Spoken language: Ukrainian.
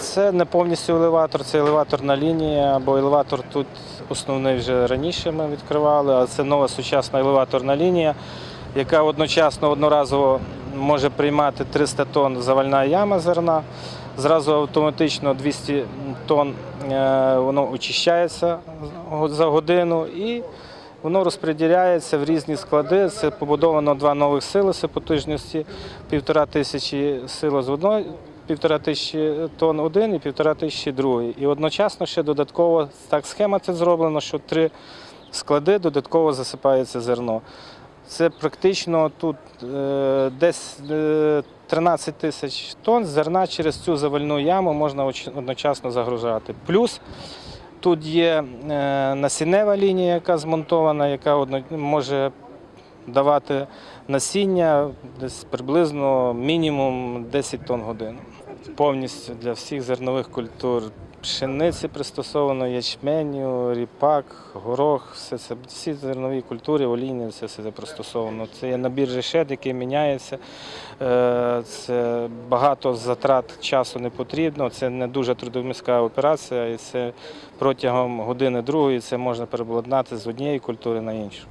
Це не повністю елеватор, це елеваторна лінія, бо елеватор тут основний вже раніше ми відкривали, а це нова сучасна елеваторна лінія, яка одночасно одноразово може приймати 300 тонн завальна яма зерна. Зразу автоматично 200 тонн е, воно очищається за годину і воно розподіляється в різні склади. Це побудовано два нових силоси потужності, півтора тисячі силос з одної, півтора тисячі тонн один і півтора тисячі другий. І одночасно ще додатково так схема це зроблено, що три склади додатково засипається зерно. Це практично тут е, десь е, 13 тисяч тонн зерна через цю завальну яму можна одночасно загружати. Плюс тут є е, насіннева лінія, яка змонтована, яка одно, може давати насіння десь приблизно мінімум 10 тонн годину. Повністю для всіх зернових культур. Пшениці пристосовано, ячменю, ріпак, горох, все це, всі зернові культури, олійні, все це пристосовано. Це є набір решет, який міняється. Е, Це багато затрат часу не потрібно. Це не дуже трудоміська операція, і це протягом години другої це можна переобладнати з однієї культури на іншу.